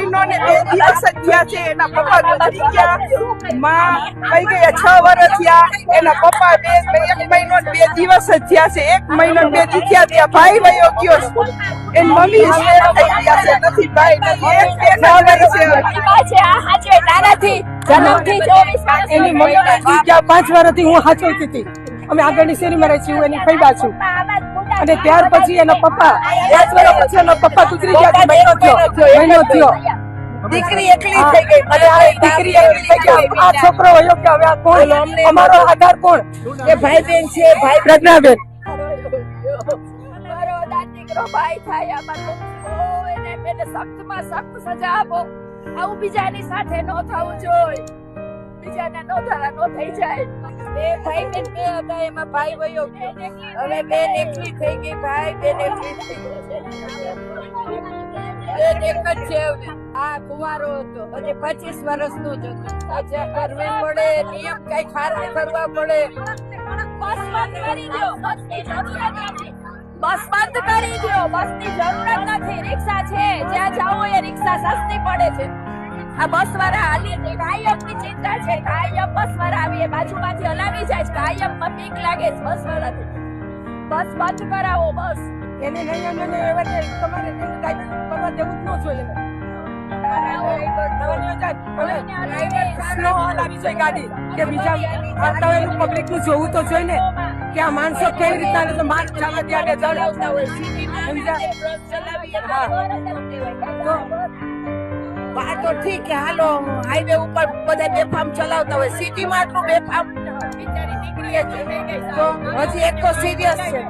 મહિનો ને બે દિવસ જ થયા છે, એના પપ્પા ગુજરી ગયા. માં કઈ ગયા છ વર્ષ થયા. એના પપ્પા બે એક મહિનો બે દિવસ જ થયા છે. એક મહિનો બે દી થયા. ભાઈ વયો ગયો છે. હતી. અમે આગળની શેરીમાં રહી છીએ એની ફૈબા છું. અને ત્યાર પછી એના પપ્પા, પાંચ વર્ષ પછી એના પપ્પા ગુજરી ગયા મહિનો થયો. દીકરી એકલી થઈ ગઈ. દીકરી એકલી થઈ ગઈ. આ છોકરો વયો કે હવે આ કોણ? અમારો આધાર કોણ? એ ભાઈ બેન છે ભાઈ પ્રજ્ઞાબેન. દીકરો ભાઈ થાય એને એને સખ્તમાં સખ્ત સજા આપો. આવું બીજાની સાથે ન થવું જોઈએ બીજાને નો થવા નો થઈ જાય. બે ભાઈ બેન બે હતા એમાં ભાઈ વયો હવે બેન એકલી થઈ ગઈ ભાઈ બેન એકલી થઈ ગઈ. એક જ છે આ કુવારો હતો. અને પચીસ વર્ષનું જ હતું. સજા કરવી પડે નિયમ કઈ ખારા કરવા પડે. બસ બંધ કરી દો. બસની જરૂરત નથી. બસ બંધ કરી દો. બસની જરૂરત નથી. રિક્ષા છે. જ્યાં જાઓ એ રિક્ષા સસ્તી પડે છે. આ બસ વાળા હાલી છે કાયમની ચિંતા છે. કાયમ બસ વાળા આવી એ બાજુમાંથી હલાવી જાય છે. કાયમમાં બીક લાગે છે બસ વાળાથી બસ બંધ કરાવો બસ. એને નહીં અને એવા તમારે જોઈએ ગાડી કે બીજા આવતા હોય પબ્લિક જોવું તો જોઈએ ને કે આ માણસો કેવી રીતના. માર્ગ જવા ત્યારે જણાવતા હોય આ તો ઠીક છે હાલો હાઈવે ઉપર બધા બેફામ ચલાવતા હોય સિટીમાં આટલું બેફામ તો હજી એક તો સિરિયસ છે